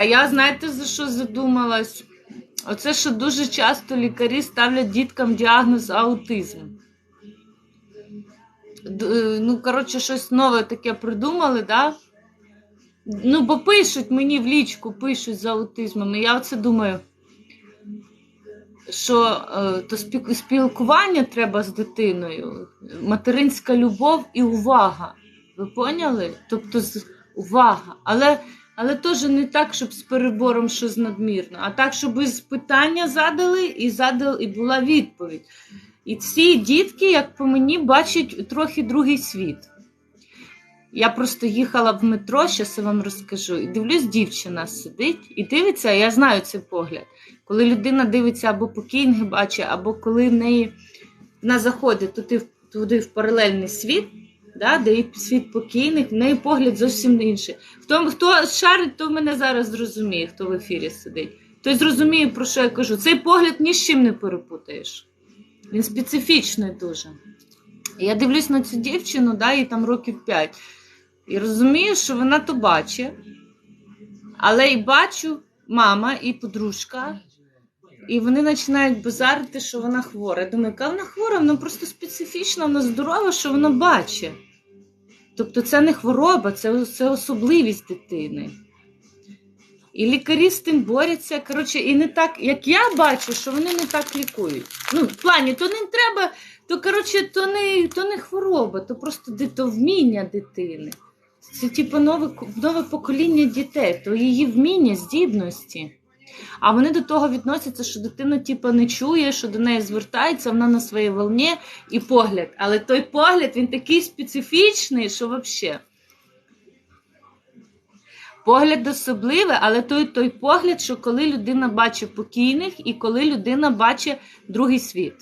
А я знаєте за що задумалась? Оце що дуже часто лікарі ставлять діткам діагноз аутизм. Е, Ну, коротше, щось нове таке придумали, да? Ну, бо пишуть мені в лічку, пишуть за аутизмом. І я оце думаю, що е, то спілкування треба з дитиною, материнська любов і увага. Ви поняли? Тобто увага. Але, але теж не так, щоб з перебором щось надмірно, а так, щоб з питання задали і задали, і була відповідь. І ці дітки, як по мені, бачать трохи другий світ. Я просто їхала в метро, зараз я вам розкажу, і дивлюсь, дівчина сидить і дивиться, я знаю цей погляд. Коли людина дивиться або по кінги бачить, або коли в неї вона заходить туди, туди в паралельний світ, да, де є світ покійних, в неї погляд зовсім інший. Хто, хто шарить, то мене зараз зрозуміє, хто в ефірі сидить. Той зрозуміє, про що я кажу. Цей погляд ні з чим не перепутаєш. Він специфічний дуже. Я дивлюсь на цю дівчину, да, їй там років 5. І розумію, що вона то бачить, але і бачу мама і подружка, і вони починають базарити, що вона хвора. Я думаю, яка вона хвора, вона просто специфічна, вона здорова, що вона бачить. Тобто це не хвороба, це, це особливість дитини. І лікарі з тим борються. Коротше, і не так, як я бачу, що вони не так лікують. Ну, в плані, то не треба, то коротше, то не, то не хвороба, то просто то вміння дитини. Це типу нове, нове покоління дітей, то її вміння, здібності. А вони до того відносяться, що дитина типу, не чує, що до неї звертається, вона на своїй волні і погляд. Але той погляд він такий специфічний, що взагалі. Погляд особливий, але той, той погляд, що коли людина бачить покійних і коли людина бачить другий світ.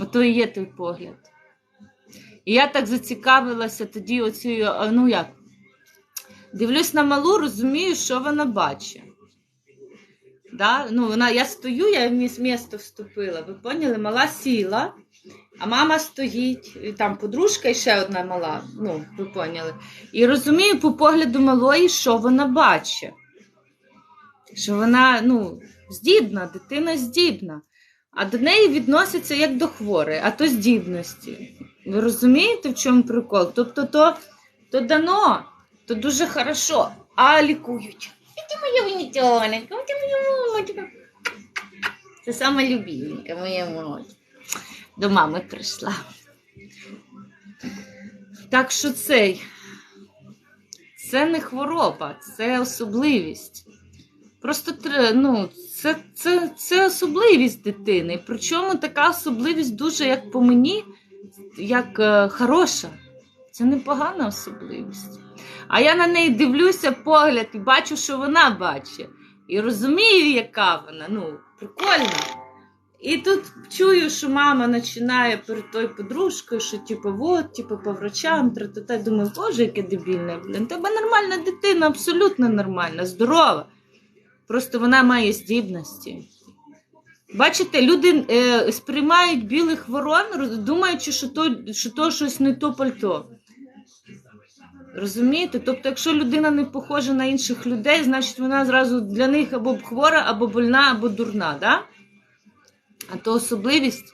Ото і є той погляд. І я так зацікавилася тоді оцією, ну як, дивлюсь на малу, розумію, що вона бачить. Да? Ну, вона, я стою, я в місто вступила. Ви поняли? Мала сіла, а мама стоїть, і там подружка і ще одна мала. Ну, ви поняли. І розумію по погляду малої, що вона бачить. Що вона ну, здібна, дитина здібна. А до неї відносяться як до хворої, а то здібності. Ви розумієте, в чому прикол? Тобто, то, то дано, то дуже хорошо, а лікують. Це моя вінітоненька, це моя молодька. Це саме любименька, моя молодь. До мами прийшла. Так що цей, це не хвороба, це особливість. Просто ну, це, це, це особливість дитини. Причому така особливість дуже, як по мені, як е, хороша. Це непогана особливість. А я на неї дивлюся погляд і бачу, що вона бачить. І розумію, яка вона. Ну, прикольна. І тут чую, що мама починає перед тою подружкою, що типу, от, типу, по врачам. Думаю, боже, яке дебільне, блін. Тебе нормальна дитина, абсолютно нормальна, здорова. Просто вона має здібності. Бачите, люди е, сприймають білих ворон, думаючи, що то, що то щось не то пальто. Розумієте? Тобто, якщо людина не похожа на інших людей, значить вона зразу для них або хвора, або больна, або дурна. Да? А то особливість.